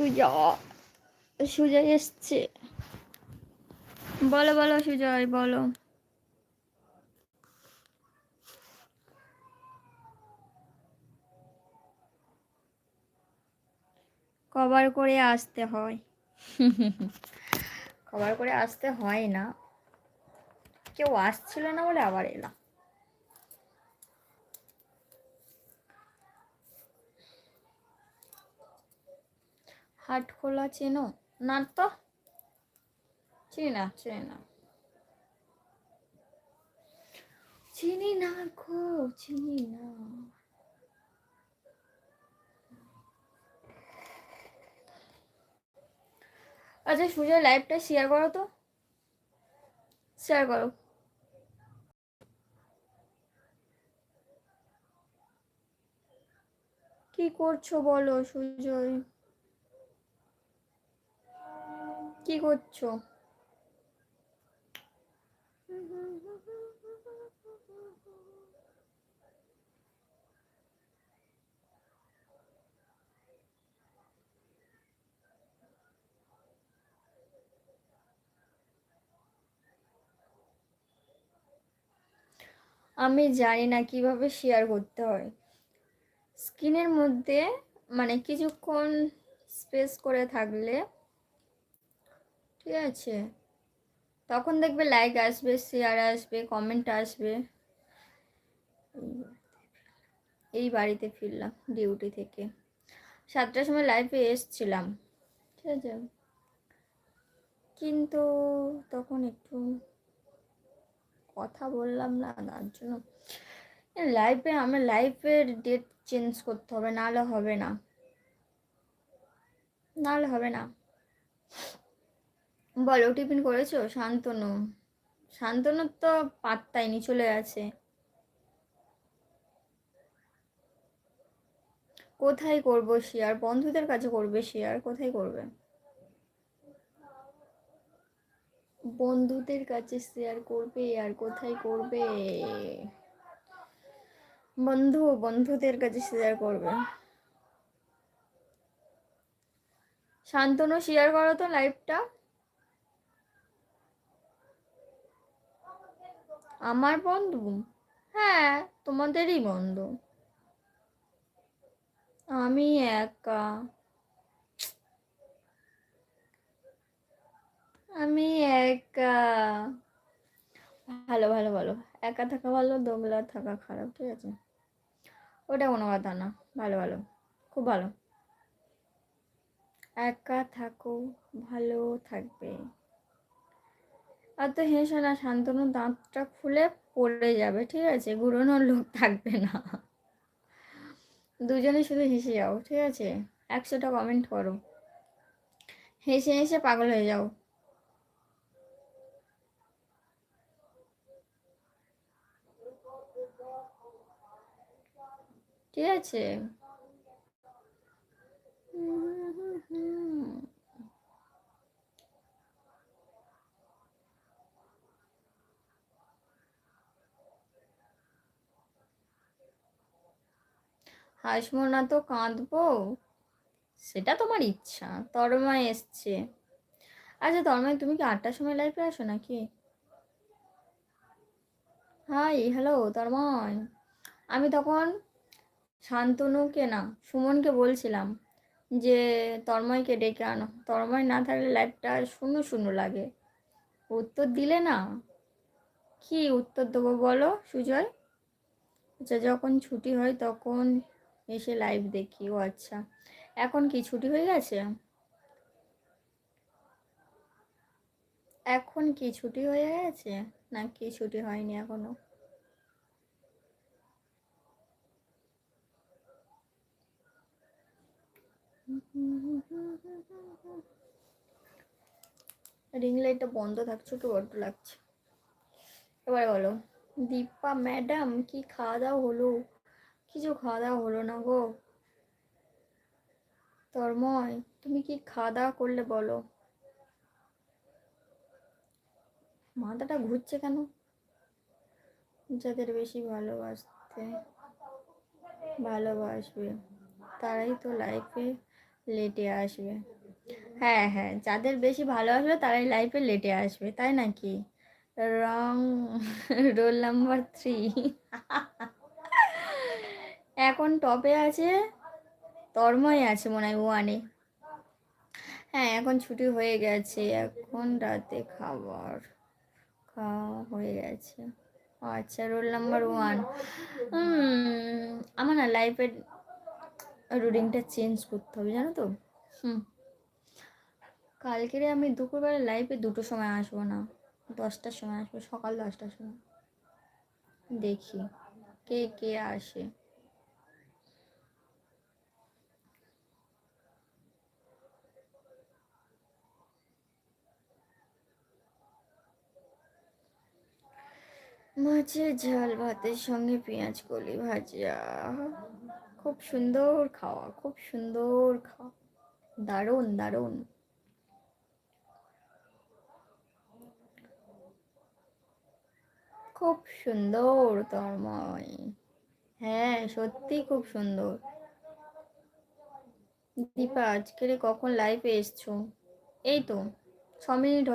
সুজা সুজয় এসছে। বলো বলো সুজয়, বলো। কভার করে আসতে হয়। কভার করে আসতে হয় না। কেউ আসছিল না বলে আবার এলাম। হাট খোলা চেনো? না তো। চিনি না চিনি। না চিনি না গো, চিনি না। আচ্ছা সুজয় লাইভটা শেয়ার করো তো। শেয়ার করো। কি করছ বলো সুজয়? কি করছ? আমি জানি না কীভাবে শেয়ার করতে হয়। স্ক্রিনের মধ্যে মানে কিছুক্ষণ স্পেস করে থাকলে ঠিক আছে। তখন দেখবে লাইক আসবে শেয়ার আসবে কমেন্ট আসবে। এই বাড়িতে ফিরলাম ডিউটি থেকে। সাতটার সময় লাইভে এসছিলাম। ঠিক আছে। কিন্তু তখন একটু কথা বললাম না, তার জন্য। লাইভে আমার লাইফের ডেট চেঞ্জ করতে হবে, নাহলে হবে না। নাহলে হবে না। বলো, টিফিন করেছ? শান্তনু। শান্তনু তো পাত্তাই নি চলে আছে কোথায় করব শেয়ার বন্ধুদের কাছে করবে শেয়ার কোথায় করবে? বন্ধুদের কাছে শেয়ার করবে আর কোথায় করবে? বন্ধু, বন্ধুদের কাছে শেয়ার করবে। শান্তনু শেয়ার করো তো লাইভটা আমার বন্ধু? হ্যাঁ তোমাদেরই বন্ধু। আমি একা। আমি একা। ভালো ভালো ভালো। একা থাকা ভালো, দোগলা থাকা খারাপ, ঠিক আছে? ওটা কোনো কথা না। ভালো ভালো। খুব ভালো। একা থাকো, ভালো থাকবে। আর তো হেসে না শান্তনু দাঁতটা খুলে পড়ে যাবে, ঠিক আছে? ঘুরোনোর লোক থাকবে না। দুজনে শুধু হেসে যাও, ঠিক আছে? একশোটা কমেন্ট করো। হেসে হেসে পাগল হয়ে যাও। ঠিক আছে? হাসবো না তো কাঁদবো? সেটা তোমার ইচ্ছা তরমায় এসছে। আচ্ছা তরমায় তুমি কি আটটার সময় লাইফে আসো নাকি? হাই হ্যালো তরময় আমি তখন শান্তনুকে না, সুমনকে বলছিলাম যে, তন্ময়কে ডেকে আনো। তন্ময় না থাকলে লাইফটা শূন্য শূন্য লাগে। উত্তর দিলে না? কি উত্তর দেবো বলো, সুজয়? আচ্ছা যখন ছুটি হয় তখন এসে লাইভ দেখি, ও আচ্ছা। এখন কি, ছুটি হয়ে গেছে? এখন কি, ছুটি হয়ে গেছে? না কি ছুটি হয়নি এখনও? রিং লাইটটা বন্ধ থাকছে একটু বড্ড লাগছে। এবার বলো দীপা ম্যাডাম কি খাওয়া দাওয়া হলো? কিছু খাওয়া দাওয়া হলো না গো। তর্ময় তুমি কি খাওয়া দাওয়া করলে বলো? মাথাটা ঘুরছে কেন? যাদের বেশি ভালোবাসতে ভালোবাসবে, তারাই তো লাইফে লেটে আসবে। হ্যাঁ হ্যাঁ যাদের বেশি ভালোবাসবে, তারাই লাইফে লেটে আসবে, তাই নাকি? রং রোল নাম্বার থ্রি এখন টপে আছে তর্ময় আছে মনে হয় ওয়ানে হ্যাঁ এখন ছুটি হয়ে গেছে, এখন রাতে খাবার খাওয়া হয়ে গেছে। আচ্ছা রোল নাম্বার ওয়ান আমার না লাইফের রুটিনটা চেঞ্জ করতে হবে, জানো তো? হুম। কালকেরে আমি দুপুরবেলা লাইফে দুটো সময় আসব না, দশটার সময় আসব, সকাল দশটার সময়। দেখি কে কে আসে। মাছের ঝাল, ভাতের সঙ্গে পেঁয়াজ, কলি ভাজা। খুব সুন্দর খাওয়া, খুব সুন্দর খাওয়া। দারুণ দারুণ। খুব সুন্দর তন্ময় হ্যাঁ সত্যি খুব সুন্দর। দীপা আজকের কখন লাইভে এসছো? এই তো, ছ মিনিট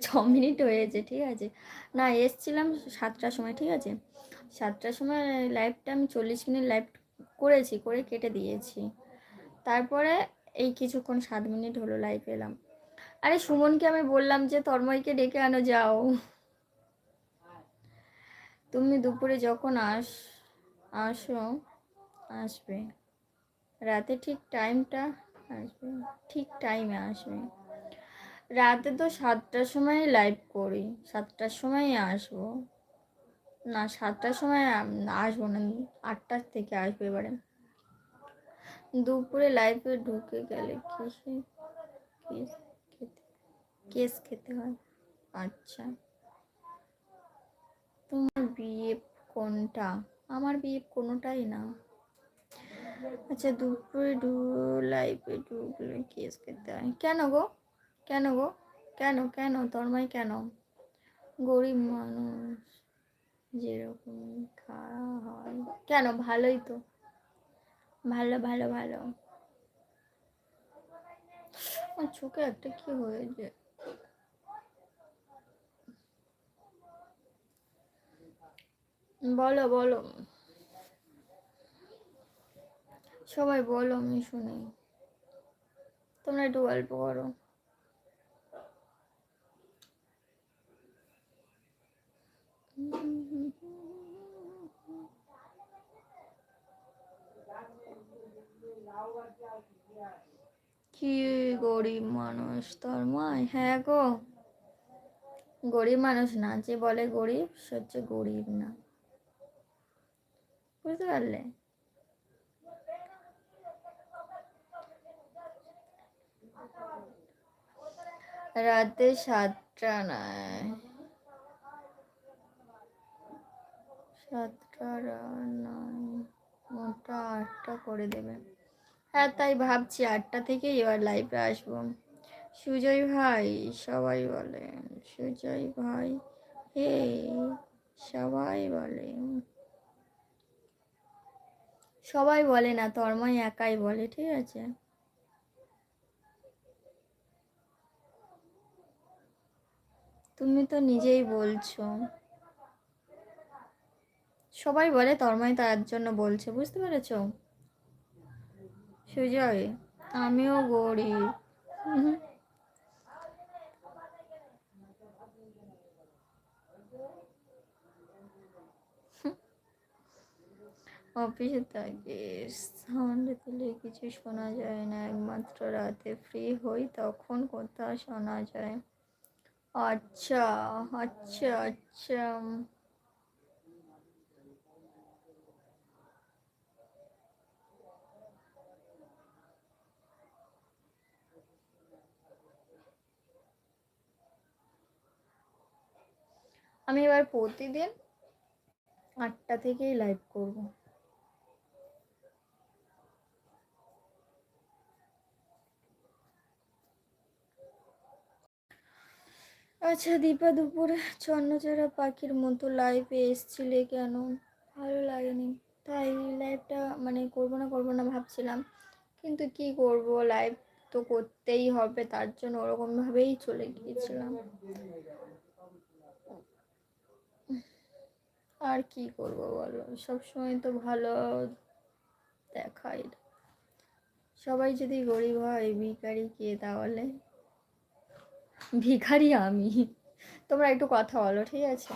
ছ মিনিট হয়েছে, ঠিক আছে? না, এসছিলাম সাতটার সময়, ঠিক আছে? সাতটার সময় লাইভটা আমি চল্লিশ মিনিট লাইভ করেছি, করে কেটে দিয়েছি। তারপরে এই কিছুক্ষণ সাত মিনিট হলো লাইভ এলাম। আরে, সুমনকে আমি বললাম যে, তন্ময়কে ডেকে আনো, যাও। তুমি দুপুরে যখন আস, আসো, আসবে। রাতে ঠিক টাইমটা আসবে, ঠিক টাইমে আসবে। রাতে তো সাতটার সময় লাইভ করি। সাতটার সময় আসব। না, সাতটার সময় আসব না। আটটার থেকে আসব এবারে। দুপুরে লাইভে ঢুকে গেলে কিসে কেস খেতে কেস খেতে হয়। আচ্ছা। তোমার বিয়ে কোনটা? আমার বিয়ে কোনোটাই না। আচ্ছা দুপুরে ডু লাইফে ঢুকলে কেস খেতে হয়। কেন গো? কেন গো? কেন কেন? তন্ময় কেন? গরিব মানুষ। যেরকম খাওয়া হয়। কেন? ভালোই তো। ভালো ভালো ভালো। আমার চোখে একটা কি হয়েছে? বলো বলো। সবাই বলো, আমি শুনি। তোমরা একটু গল্প করো। কি গরিব মানুষ তোর মায় হ্যাঁ গো। গরিব মানুষ না, যে বলে গরিব, সে হচ্ছে গরিব না। বুঝতে পারলে? রাতে সাতটা নয়। সাতটা নয় মোটা আটটা করে দেবে। হ্যাঁ তাই ভাবছি আটটা থেকেই এবার লাইভে আসব। সুজয় ভাই, সবাই বলে। সুজয় ভাই, হে, সবাই বলে। সবাই বলে না তর্ময় একাই বলে, ঠিক আছে? তুমি তো নিজেই বলছো। সবাই বলে তর্ময় তার জন্য বলছে, বুঝতে পেরেছ? সুজয়, আমিও গরিব। অফিসে থাকি সাউন্ডে তুলে কিছু শোনা যায় না। একমাত্র রাতে ফ্রি হই, তখন কোথাও শোনা যায়। আচ্ছা আচ্ছা আচ্ছা। আমি এবার প্রতিদিন আটটা থেকেই লাইভ করব। আচ্ছা দীপা দুপুরে ছন্নচারা পাখির মতো লাইভে এসছিলে কেন? ভালো লাগেনি। তাই লাইভটা মানে করব না করব না ভাবছিলাম। কিন্তু কি করব? লাইভ তো করতেই হবে, তার জন্য ওরকমভাবেই চলে গিয়েছিলাম। আর কি করব বলো? সবসময় তো ভালো দেখাই। সবাই যদি গরিব হয়, ভিখারি কে তাহলে? ভিখারি আমি। তোমরা একটু কথা বলো, ঠিক আছে?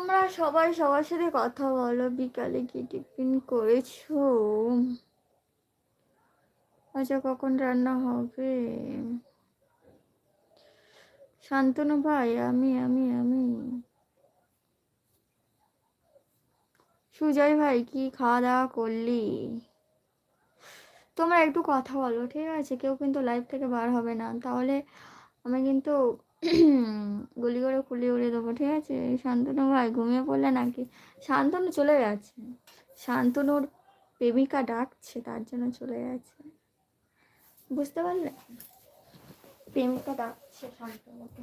তোমরা সবাই সবার সাথে কথা বলো, বিকালে কি টিফিন করেছ? আচ্ছা কখন রান্না হবে? শান্তনু ভাই, আমি আমি আমি। সুজয় ভাই, কি খাওয়া দাওয়া করলি? তোমরা একটু কথা বলো, ঠিক আছে? কেউ কিন্তু লাইভ থেকে বার হবে না। তাহলে আমি কিন্তু গুলি করে খুলি উড়ে দেবো, ঠিক আছে? শান্তনু ভাই ঘুমিয়ে পড়লে নাকি? শান্তনু চলে যাচ্ছে শান্তনুর প্রেমিকা ডাকছে, তার জন্য চলে যাচ্ছে বুঝতে পারলে? প্রেমিকা ডাকছে শান্তনুকে।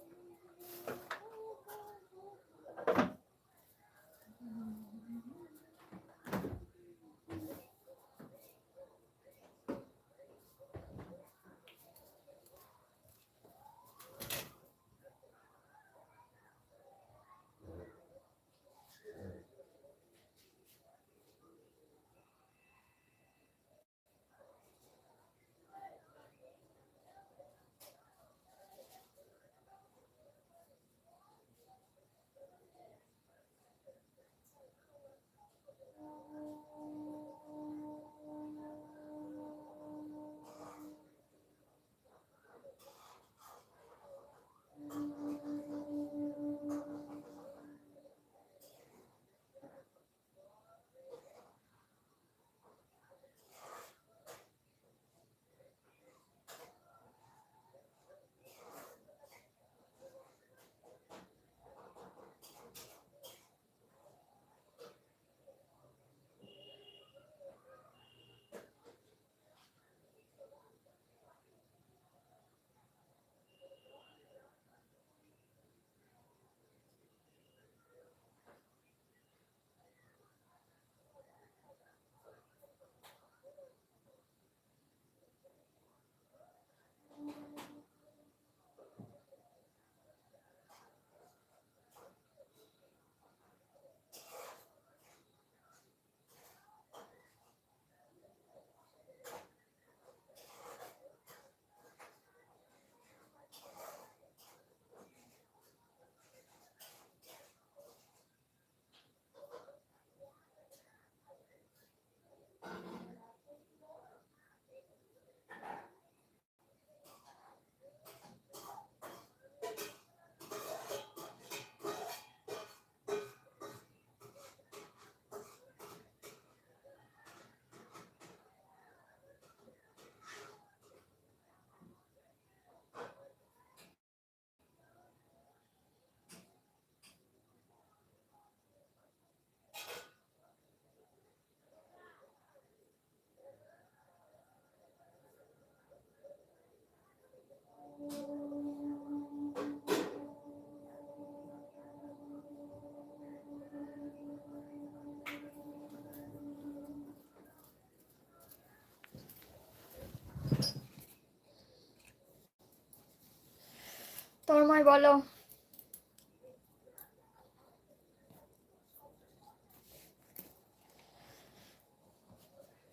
তন্ময় বলো।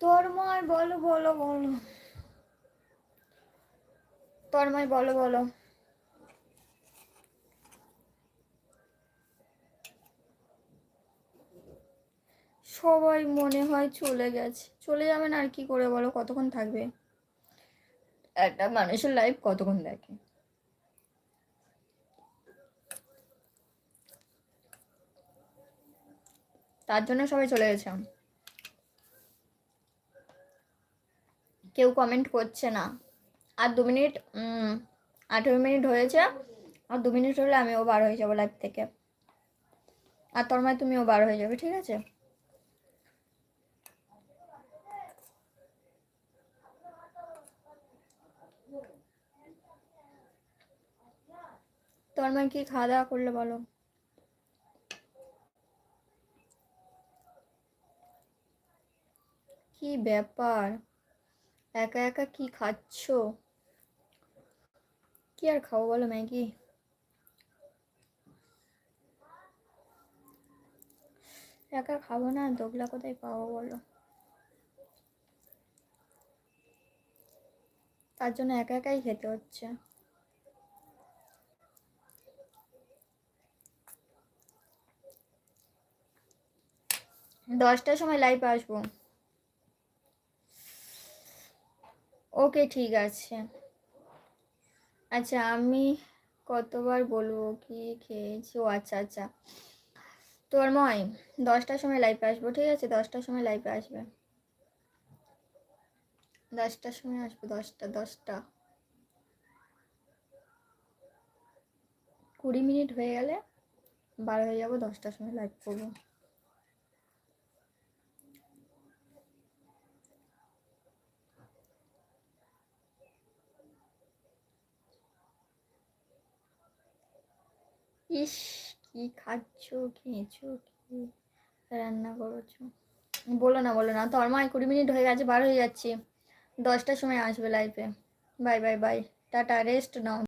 তন্ময় বলো বলো বলো। তন্ময় বলো বলো। সবাই মনে হয় চলে গেছে। চলে যাবেন আর কি করে বলো? কতক্ষণ থাকবে? একটা মানুষের লাইফ কতক্ষণ দেখে তার জন্য সবাই চলে গেছে। কেউ কমেন্ট করছে না। আর দু মিনিট আঠেরো মিনিট হয়েছে। আর দু মিনিট হলে আমিও বার হয়ে যাব লাইভ থেকে। আর তোর মায় তুমিও বার হয়ে যাবে, ঠিক আছে? তোর মায় কি খাওয়া দাওয়া করলে বলো? কি ব্যাপার? একা একা কি খাচ্ছ? কি আর খাব বলো, ম্যাগি? একা খাব না, দোগলা কোথায় পাবো বলো? তার জন্য একা একাই খেতে হচ্ছে। দশটার সময় লাইভ আসব। ওকে, ঠিক আছে। আচ্ছা আমি কতবার বলব কি খেয়েছি? ও আচ্ছা আচ্ছা। তোর ময় দশটার সময় লাইভে আসব, ঠিক আছে? দশটার সময় লাইভে আসবে। দশটার সময় আসব, দশটা দশটা। কুড়ি মিনিট হয়ে গেলে বার হয়ে যাব, দশটার সময় লাইভ করব। ইস, কি খাচ্ছ, খেয়েছো, কি রান্না করেছ? বলো না বলো না তো আমার কুড়ি মিনিট হয়ে গেছে, বার হয়ে যাচ্ছি। দশটার সময় আসবে লাইফে bye bye bye tata rest নাও।